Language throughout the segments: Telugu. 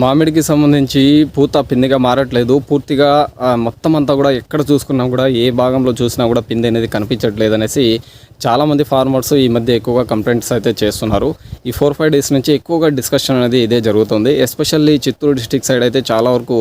మామిడికి సంబంధించి పూత పిందెగా మారట్లేదు. పూర్తిగా మొత్తం అంతా కూడా ఎక్కడ చూసుకున్నా కూడా ఏ భాగంలో చూసినా కూడా పిందె అనేది కనిపించట్లేదు అనేసి చాలామంది ఫార్మర్స్ ఈ మధ్య ఎక్కువగా కంప్లైంట్స్ అయితే చేస్తున్నారు. ఈ ఫోర్ ఫైవ్ డేస్ నుంచి ఎక్కువగా డిస్కషన్ అనేది ఇదే జరుగుతుంది. ఎస్పెషల్లీ చిత్తూరు డిస్టిక్ సైడ్ అయితే చాలా వరకు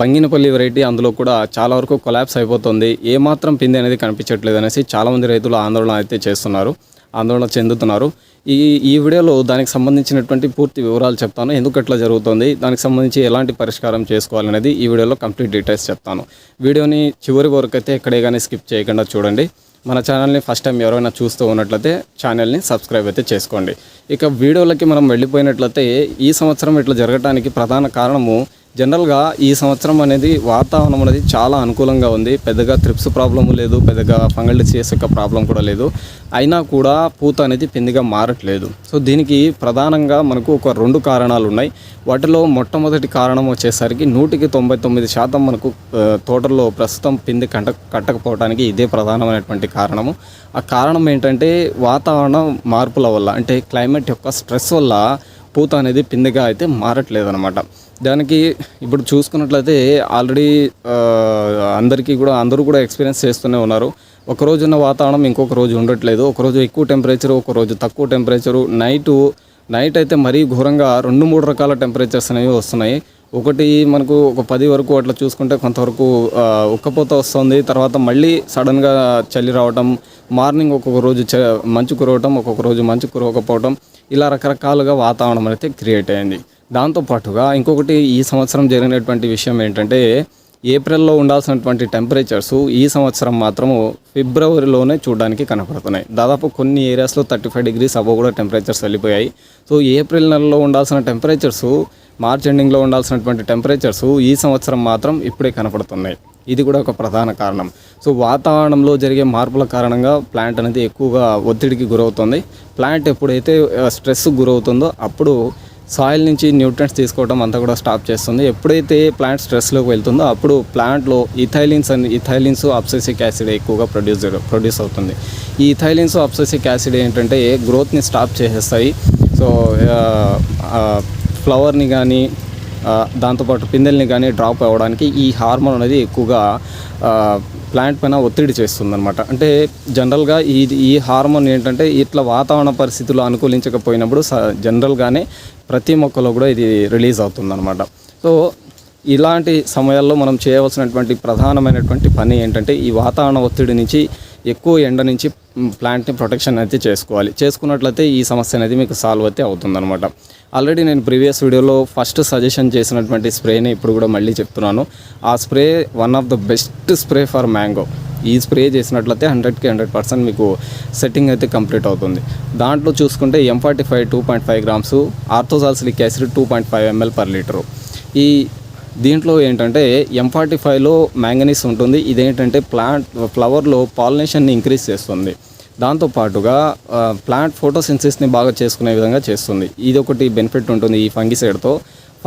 బంగినపల్లి వెరైటీ అందులో కూడా చాలా వరకు కొలాప్స్ అయిపోతుంది. ఏమాత్రం పిందె అనేది కనిపించట్లేదు అనేసి చాలామంది రైతులు ఆందోళన అయితే చేస్తున్నారు. ఆందోళన చెందుతున్నారు. ఈ ఈ వీడియోలో దానికి సంబంధించినటువంటి పూర్తి వివరాలు చెప్తాను. ఎందుకు అట్లా జరుగుతుంది దానికి సంబంధించి ఎలాంటి పరిష్కారం చేసుకోవాలనేది ఈ వీడియోలో కంప్లీట్ డీటెయిల్స్ చెప్తాను. వీడియోని చివరి వరకు అయితే ఎక్కడే కానీ స్కిప్ చేయకుండా చూడండి. మన ఛానల్ని ఫస్ట్ టైం ఎవరైనా చూస్తూ ఉన్నట్లయితే ఛానల్ని సబ్స్క్రైబ్ అయితే చేసుకోండి. ఇక వీడియోలకి మనం వెళ్ళిపోయినట్లయితే ఈ సంవత్సరం ఇట్లా జరగడానికి ప్రధాన కారణము జనరల్గా ఈ సంవత్సరం అనేది వాతావరణం అనేది చాలా అనుకూలంగా ఉంది. పెద్దగా త్రిప్స్ ప్రాబ్లం లేదు పెద్దగా ఫంగల్ డిసీజ్ యొక్క ప్రాబ్లం కూడా లేదు. అయినా కూడా పూత అనేది పెందిగా మారట్లేదు. సో దీనికి ప్రధానంగా మనకు ఒక రెండు కారణాలు ఉన్నాయి. వాటిలో మొట్టమొదటి కారణం వచ్చేసరికి నూటికి తొంభై తొమ్మిది శాతం మనకు తోటల్లో ప్రస్తుతం పిండి కంట కట్టకపోవడానికి ఇదే ప్రధానమైనటువంటి కారణము. ఆ కారణం ఏంటంటే వాతావరణ మార్పుల వల్ల అంటే క్లైమేట్ యొక్క స్ట్రెస్ వల్ల పూత అనేది పిందెగా అయితే మారట్లేదు అనమాట దానికి ఇప్పుడు చూసుకున్నట్లయితే ఆల్రెడీ అందరికీ కూడా అందరూ కూడా ఎక్స్పీరియన్స్ చేస్తూనే ఉన్నారు. ఒక రోజు ఉన్న వాతావరణం ఇంకొక రోజు ఉండట్లేదు. ఒక రోజు ఎక్కువ టెంపరేచర్ ఒక రోజు తక్కువ టెంపరేచరు. నైటు నైట్ అయితే మరీ ఘోరంగా రెండు మూడు రకాల టెంపరేచర్స్ అనేవి వస్తున్నాయి. ఒకటి మనకు ఒక పది వరకు అట్లా చూసుకుంటే కొంతవరకు ఉక్కపోత వస్తుంది. తర్వాత మళ్ళీ సడన్గా చలి రావటం మార్నింగ్ ఒక్కొక్క రోజు చ మంచు కురవటం ఒక్కొక్క రోజు మంచు కురవకపోవటం ఇలా రకరకాలుగా వాతావరణం అయితే క్రియేట్ అయింది. దాంతోపాటుగా ఇంకొకటి ఈ సంవత్సరం జరిగినటువంటి విషయం ఏంటంటే ఏప్రిల్లో ఉండాల్సినటువంటి టెంపరేచర్స్ ఈ సంవత్సరం మాత్రము ఫిబ్రవరిలోనే చూడడానికి కనపడుతున్నాయి. దాదాపు కొన్ని ఏరియాస్లో థర్టీ ఫైవ్ డిగ్రీస్ అబో కూడా టెంపరేచర్స్ వెళ్ళిపోయాయి. సో ఏప్రిల్ నెలలో ఉండాల్సిన టెంపరేచర్స్ మార్చ్ ఎండింగ్లో ఉండాల్సినటువంటి టెంపరేచర్స్ ఈ సంవత్సరం మాత్రం ఇప్పుడే కనపడుతున్నాయి. ఇది కూడా ఒక ప్రధాన కారణం. సో వాతావరణంలో జరిగే మార్పుల కారణంగా ప్లాంట్ అనేది ఎక్కువగా ఒత్తిడికి గురవుతుంది. ప్లాంట్ ఎప్పుడైతే స్ట్రెస్ గురవుతుందో అప్పుడు సాయిల్ నుంచి న్యూట్రియంట్స్ తీసుకోవడం అంతా కూడా స్టాప్ చేస్తుంది. ఎప్పుడైతే ప్లాంట్ స్ట్రెస్లోకి వెళ్తుందో అప్పుడు ప్లాంట్లో ఇథైలిన్స్ అని ఇథైలిన్స్ అప్సెసిక్ యాసిడ్ ఎక్కువగా ప్రొడ్యూస్ ప్రొడ్యూస్ అవుతుంది. ఈ ఇథైలిన్స్ అప్సెసిక్ యాసిడ్ ఏంటంటే గ్రోత్ని స్టాప్ చేసేస్తాయి. సో ఫ్లవర్ని కానీ దాంతోపాటు పిందెల్ని కానీ డ్రాప్ అవ్వడానికి ఈ హార్మోన్ అనేది ఎక్కువగా ప్లాంట్ పైన ఒత్తిడి చేస్తుందనమాట అంటే జనరల్గా ఈ ఈ హార్మోన్ ఏంటంటే ఇట్లా వాతావరణ పరిస్థితులు అనుకూలించకపోయినప్పుడు స జనరల్గానే ప్రతి మొక్కలో కూడా ఇది రిలీజ్ అవుతుందన్నమాట. సో ఇలాంటి సమయాల్లో మనం చేయవలసినటువంటి ప్రధానమైనటువంటి పని ఏంటంటే ఈ వాతావరణ ఒత్తిడి నుంచి ఎక్కువ ఎండ నుంచి ప్లాంట్ని ప్రొటెక్షన్ అయితే చేసుకోవాలి. చేసుకున్నట్లయితే ఈ సమస్య అనేది మీకు సాల్వ్ అయితే అవుతుందన్నమాట. ఆల్రెడీ నేను ప్రీవియస్ వీడియోలో ఫస్ట్ సజెషన్ చేసినటువంటి స్ప్రేని ఇప్పుడు కూడా మళ్ళీ చెప్తున్నాను. ఆ spray one of the best spray for mango. ఈ స్ప్రే చేసినట్లయితే హండ్రెడ్కి హండ్రెడ్ పర్సెంట్ మీకు సెట్టింగ్ అయితే కంప్లీట్ అవుతుంది. దాంట్లో చూసుకుంటే M forty five two point five grams orthosalicylic acid two point five ML per litre ఈ దీంట్లో ఏంటంటే ఎం ఫార్టీ ఫైవ్లో మ్యాంగనీస్ ఉంటుంది. ఇదేంటంటే ప్లాంట్ ఫ్లవర్లో పాలినేషన్ని ఇంక్రీజ్ చేస్తుంది. దాంతోపాటుగా ప్లాంట్ ఫోటోసిన్సిస్ని బాగా చేసుకునే విధంగా చేస్తుంది. ఇది ఒకటి బెనిఫిట్ ఉంటుంది ఈ ఫంగిసైడ్తో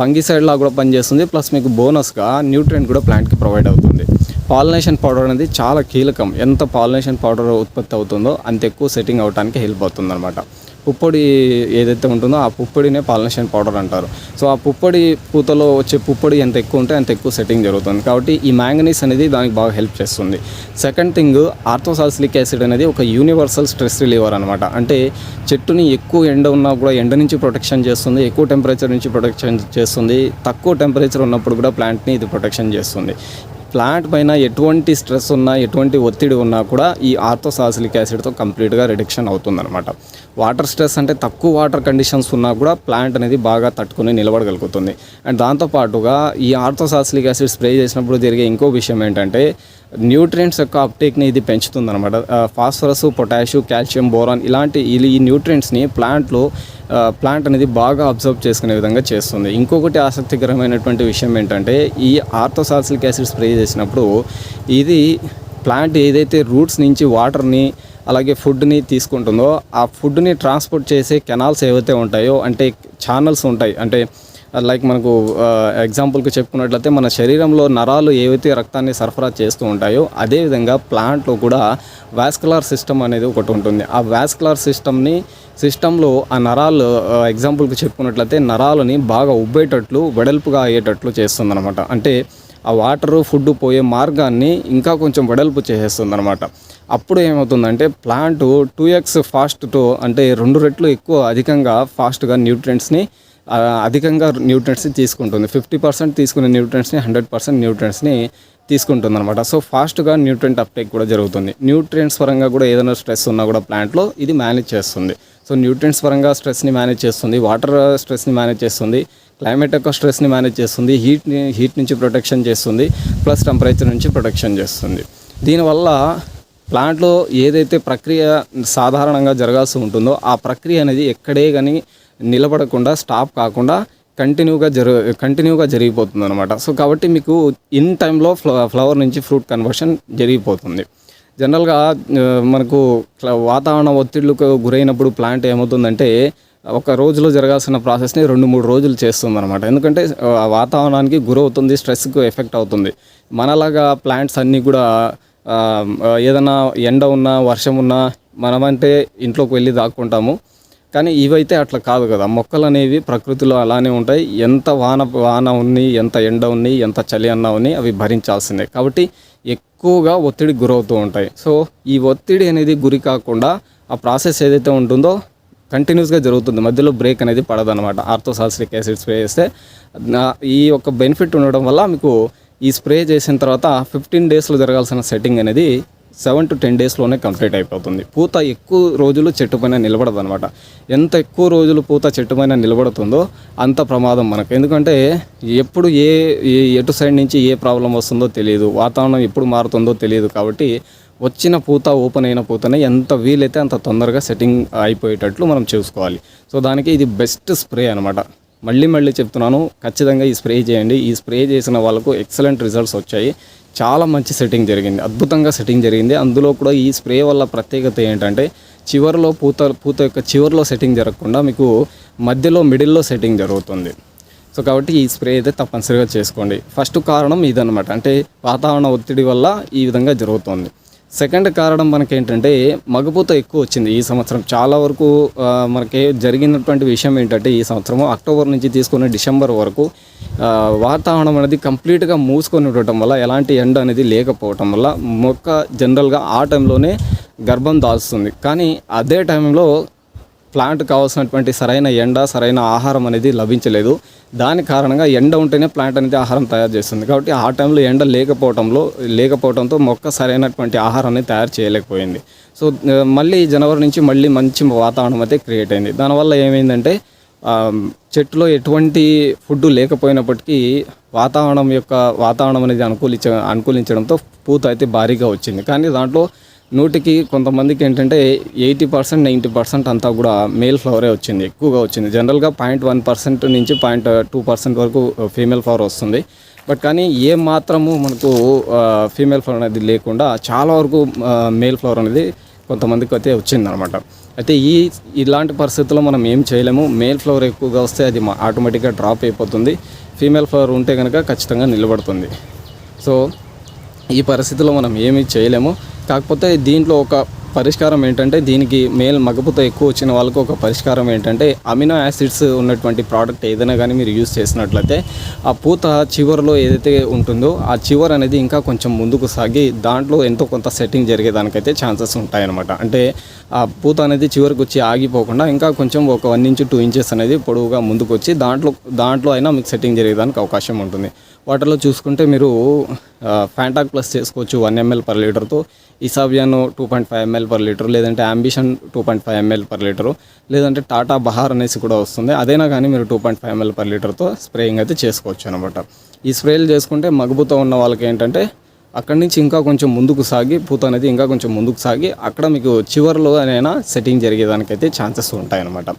ఫంగిసైడ్ లా కూడా పనిచేస్తుంది. ప్లస్ మీకు బోనస్గా న్యూట్రియంట్ కూడా ప్లాంట్కి ప్రొవైడ్ అవుతుంది. పాలినేషన్ పౌడర్ అనేది చాలా కీలకం. ఎంత పాలినేషన్ పౌడర్ ఉత్పత్తి అవుతుందో అంత ఎక్కువ సెట్టింగ్ అవడానికి హెల్ప్ అవుతుంది అనమాట పుప్పొడి ఏదైతే ఉంటుందో ఆ పుప్పొడినే పాలినేషన్ పౌడర్ అంటారు. సో ఆ పుప్పొడి పూతలో వచ్చే పుప్పొడి ఎంత ఎక్కువ ఉంటే అంత ఎక్కువ సెట్టింగ్ జరుగుతుంది. కాబట్టి ఈ మ్యాంగనీస్ అనేది దానికి బాగా హెల్ప్ చేస్తుంది. సెకండ్ థింగ్ ఆర్థోసాల్సిలిక్ యాసిడ్ అనేది ఒక యూనివర్సల్ స్ట్రెస్ రిలీవర్ అనమాట అంటే చెట్టుని ఎక్కువ ఎండ ఉన్నా కూడా ఎండ నుంచి ప్రొటెక్షన్ చేస్తుంది ఎక్కువ టెంపరేచర్ నుంచి ప్రొటెక్షన్ చేస్తుంది తక్కువ టెంపరేచర్ ఉన్నప్పుడు కూడా ప్లాంట్ని ఇది ప్రొటెక్షన్ చేస్తుంది. ప్లాంట్ పైన ఎటువంటి స్ట్రెస్ ఉన్నా ఎటువంటి ఒత్తిడి ఉన్నా కూడా ఈ ఆర్థోసాసిలిక్ యాసిడ్తో కంప్లీట్గా రిడక్షన్ అవుతుందన్నమాట. వాటర్ స్ట్రెస్ అంటే తక్కువ వాటర్ కండిషన్స్ ఉన్నా కూడా ప్లాంట్ అనేది బాగా తట్టుకుని నిలబడగలుగుతుంది. అండ్ దాంతోపాటుగా ఈ ఆర్థోసాసిలిక్ యాసిడ్ స్ప్రే చేసినప్పుడు జరిగే ఇంకో విషయం ఏంటంటే న్యూట్రియంట్స్ యొక్క అప్టేక్ని ఇది పెంచుతుంది అనమాట ఫాస్ఫరస్ పొటాషియం కాల్షియం బోరాన్ ఇలాంటి ఈ- ఈ న్యూట్రియంట్స్ని ప్లాంట్లో ప్లాంట్ అనేది బాగా అబ్జర్వ్ చేసుకునే విధంగా చేస్తుంది. ఇంకొకటి ఆసక్తికరమైనటువంటి విషయం ఏంటంటే ఈ ఆర్థోసాల్సిలిక్ యాసిడ్ స్ప్రే చేసినప్పుడు ఇది ప్లాంట్ ఏదైతే రూట్స్ నుంచి వాటర్ని అలాగే ఫుడ్ని తీసుకుంటుందో ఆ ఫుడ్ని ట్రాన్స్పోర్ట్ చేసే కెనాల్స్ ఏవైతే ఉంటాయో అంటే ఛానల్స్ ఉంటాయి అంటే Uh, లైక్ మనకు uh, ఎగ్జాంపుల్కి చెప్పుకున్నట్లయితే మన శరీరంలో నరాలు ఏవైతే రక్తాన్ని సరఫరా చేస్తూ ఉంటాయో అదేవిధంగా ప్లాంట్లో కూడా వాస్కులార్ సిస్టమ్ అనేది ఒకటి ఉంటుంది. ఆ వాస్కులార్ సిస్టమ్ని సిస్టంలో ఆ నరాలు uh, ఎగ్జాంపుల్కి చెప్పుకున్నట్లయితే నరాలని బాగా ఉబ్బేటట్లు వెడల్పుగా అయ్యేటట్లు చేస్తుందన్నమాట. అంటే ఆ వాటర్ ఫుడ్ పోయే మార్గాన్ని ఇంకా కొంచెం వెడల్పు చేసేస్తుంది అనమాట అప్పుడు ఏమవుతుందంటే ప్లాంట్ టూ ఎక్స్ ఫాస్ట్తో అంటే రెండు రెట్లు ఎక్కువ అధికంగా ఫాస్ట్గా న్యూట్రియంట్స్ని అధికంగా న్యూట్రియంట్స్ని తీసుకుంటుంది. ఫిఫ్టీ పర్సెంట్ తీసుకునే న్యూట్రియంట్స్ని హండ్రెడ్ పర్సెంట్ న్యూట్రియంట్స్ని తీసుకుంటుంది అనమాట సో ఫాస్ట్గా న్యూట్రియంట్ అప్టేక్ కూడా జరుగుతుంది. న్యూట్రియంట్స్ పరంగా కూడా ఏదైనా స్ట్రెస్ ఉన్నా కూడా ప్లాంట్లో ఇది మేనేజ్ చేస్తుంది. సో న్యూట్రియంట్స్ పరంగా స్ట్రెస్ని మేనేజ్ చేస్తుంది. వాటర్ స్ట్రెస్ని మేనేజ్ చేస్తుంది. క్లైమేట్ యొక్క స్ట్రెస్ని మేనేజ్ చేస్తుంది. హీట్ని హీట్ నుంచి ప్రొటెక్షన్ చేస్తుంది. ప్లస్ టెంపరేచర్ నుంచి ప్రొటెక్షన్ చేస్తుంది. దీనివల్ల ప్లాంట్లో ఏదైతే ప్రక్రియ సాధారణంగా జరగాల్సి ఉంటుందో ఆ ప్రక్రియ అనేది ఎక్కడే కానీ నిలబడకుండా స్టాప్ కాకుండా కంటిన్యూగా జరు కంటిన్యూగా జరిగిపోతుంది అనమాట సో కాబట్టి మీకు ఇన్ టైంలో ఫ్ల ఫ్లవర్ నుంచి ఫ్రూట్ కన్వర్షన్ జరిగిపోతుంది. జనరల్గా మనకు వాతావరణ ఒత్తిళ్ళకు గురైనప్పుడు ప్లాంట్ ఏమవుతుందంటే ఒక రోజులో జరగాల్సిన ప్రాసెస్ని రెండు మూడు రోజులు చేస్తుంది అనమాట ఎందుకంటే ఆ, వాతావరణానికి గురవుతుంది స్ట్రెస్కు ఎఫెక్ట్ అవుతుంది. మనలాగా ప్లాంట్స్ అన్నీ కూడా ఏదైనా ఎండ ఉన్నా వర్షం ఉన్నా మనమంటే ఇంట్లోకి వెళ్ళి దాక్కుంటాము. కానీ ఇవైతే అట్లా కాదు కదా. మొక్కలు అనేవి ప్రకృతిలో అలానే ఉంటాయి. ఎంత వాన వాన ఉన్ని ఎంత ఎండ ఉన్ని ఎంత చలి అన్న ఉన్ని అవి భరించాల్సిందే. కాబట్టి ఎక్కువగా ఒత్తిడి గురవుతూ ఉంటాయి. సో ఈ ఒత్తిడి అనేది గురి కాకుండా ఆ ప్రాసెస్ ఏదైతే ఉంటుందో కంటిన్యూస్గా జరుగుతుంది. మధ్యలో బ్రేక్ అనేది పడదనమాట ఆర్థోసాల్సిక్ యాసిడ్ స్ప్రే చేస్తే ఈ యొక్క బెనిఫిట్ ఉండడం వల్ల మీకు ఈ స్ప్రే చేసిన తర్వాత ఫిఫ్టీన్ డేస్లో జరగాల్సిన సెట్టింగ్ అనేది సెవెన్ టు టెన్ డేస్లోనే కంప్లీట్ అయిపోతుంది. పూత ఎక్కువ రోజులు చెట్టు పైన నిలబడదు అనమాట ఎంత ఎక్కువ రోజులు పూత చెట్టు పైన నిలబడుతుందో అంత ప్రమాదం మనకు. ఎందుకంటే ఎప్పుడు ఏ ఏ- ఎటు సైడ్ నుంచి ఏ ప్రాబ్లం వస్తుందో తెలియదు. వాతావరణం ఎప్పుడు మారుతుందో తెలియదు కాబట్టి వచ్చిన పూత ఓపెన్ అయిన పూతనే ఎంత వీలైతే అంత తొందరగా సెట్టింగ్ అయిపోయేటట్లు మనం చూసుకోవాలి. సో దానికి ఇది బెస్ట్ స్ప్రే అనమాట. మళ్ళీ మళ్ళీ చెప్తున్నాను ఖచ్చితంగా ఈ స్ప్రే చేయండి. ఈ స్ప్రే చేసిన వాళ్ళకు ఎక్సలెంట్ రిజల్ట్స్ వచ్చాయి. చాలా మంచి సెట్టింగ్ జరిగింది. అద్భుతంగా సెట్టింగ్ జరిగింది. అందులో కూడా ఈ స్ప్రే వల్ల ప్రత్యేకత ఏంటంటే చివరిలో పూత పూత యొక్క చివరిలో సెట్టింగ్ జరగకుండా మీకు మధ్యలో మిడిల్లో సెట్టింగ్ జరుగుతుంది. సో కాబట్టి ఈ స్ప్రే అయితే తప్పనిసరిగా చేసుకోండి. ఫస్ట్ కారణం ఇదనమాట అంటే వాతావరణ ఒత్తిడి వల్ల ఈ విధంగా జరుగుతుంది. సెకండ్ కారణం మనకి ఏంటంటే మగపూత ఎక్కువ వచ్చింది ఈ సంవత్సరం. చాలా వరకు మనకి జరిగినటువంటి విషయం ఏంటంటే ఈ సంవత్సరం అక్టోబర్ నుంచి తీసుకుని డిసెంబర్ వరకు వాతావరణం అనేది కంప్లీట్గా మూసుకొని ఉండటం వల్ల ఎలాంటి ఎండ అనేది లేకపోవటం వల్ల మొక్క జనరల్గా ఆ టైంలోనే గర్భం దాల్స్తుంది. కానీ అదే టైంలో ప్లాంట్ కావాల్సినటువంటి సరైన ఎండ సరైన ఆహారం అనేది లభించలేదు. దాని కారణంగా ఎండ ఉంటేనే ప్లాంట్ అనేది ఆహారం తయారు చేస్తుంది. కాబట్టి ఆ టైంలో ఎండ లేకపోవడంలో లేకపోవడంతో మొక్క సరైనటువంటి ఆహారాన్ని తయారు చేయలేకపోయింది. సో మళ్ళీ జనవరి నుంచి మళ్ళీ మంచి వాతావరణం అయితే క్రియేట్ అయింది. దానివల్ల ఏమైందంటే చెట్టులో ఎటువంటి ఫుడ్ లేకపోయినప్పటికీ వాతావరణం యొక్క వాతావరణం అనేది అనుకూలించ అనుకూలించడంతో పూత అయితే భారీగా వచ్చింది. కానీ దాంట్లో నూటికి కొంతమందికి ఏంటంటే ఎయిటీ పర్సెంట్ నైంటీ పర్సెంట్ అంతా కూడా మేల్ ఫ్లవరే వచ్చింది ఎక్కువగా వచ్చింది. జనరల్గా పాయింట్ వన్ పర్సెంట్ నుంచి పాయింట్ టూ పర్సెంట్ వరకు ఫీమేల్ ఫ్లవర్ వస్తుంది. బట్ కానీ ఏ మాత్రము మనకు ఫీమేల్ ఫ్లవర్ అనేది లేకుండా చాలా వరకు మేల్ ఫ్లవర్ అనేది కొంతమందికి అయితే వచ్చిందనమాట. అయితే ఈ ఇలాంటి పరిస్థితుల్లో మనం ఏం చేయలేము. మేల్ ఫ్లవర్ ఎక్కువగా వస్తే అది ఆటోమేటిక్గా డ్రాప్ అయిపోతుంది. ఫీమేల్ ఫ్లవర్ ఉంటే కనుక ఖచ్చితంగా నిలబడుతుంది. సో ఈ పరిస్థితిలో మనం ఏమీ చేయలేము. కాకపోతే దీంట్లో ఒక పరిష్కారం ఏంటంటే దీనికి మేల్ మగపుతో ఎక్కువ వచ్చిన వాళ్ళకు ఒక పరిష్కారం ఏంటంటే అమినో యాసిడ్స్ ఉన్నటువంటి ప్రోడక్ట్ ఏదైనా కానీ మీరు యూస్ చేసినట్లయితే ఆ పూత చివరిలో ఏదైతే ఉంటుందో ఆ చివర్ అనేది ఇంకా కొంచెం ముందుకు సాగి దాంట్లో ఎంతో కొంత సెట్టింగ్ జరిగేదానికైతే ఛాన్సెస్ ఉంటాయన్నమాట. అంటే ఆ పూత అనేది చివరికి వచ్చి ఆగిపోకుండా ఇంకా కొంచెం ఒక వన్ ఇంచ్ టూ ఇంచెస్ అనేది పొడవుగా ముందుకు వచ్చి దాంట్లో దాంట్లో అయినా మీకు సెట్టింగ్ జరిగేదానికి అవకాశం ఉంటుంది. వాటర్లో చూసుకుంటే మీరు ఫ్యాంటాక్ ప్లస్ చేసుకోవచ్చు one ML per లీటర్తో Isabion two point five ML per litre లేదంటే Ambition two point five ML per litre లేదంటే టాటా బహార్ అనేసి కూడా వస్తుంది. అదైనా కానీ మీరు two point five ML per లీటర్తో spraying అయితే చేసుకోవచ్చు అనమాట ఈ స్ప్రేలు చేసుకుంటే మగ్గుతో ఉన్న వాళ్ళకి ఏంటంటే అక్కడి నుంచి ఇంకా కొంచెం ముందుకు సాగి పూత అనేది ఇంకా కొంచెం ముందుకు సాగి అక్కడ మీకు చివరిలో అయినా సెట్టింగ్ జరిగేదానికైతే ఛాన్సెస్ ఉంటాయన్నమాట.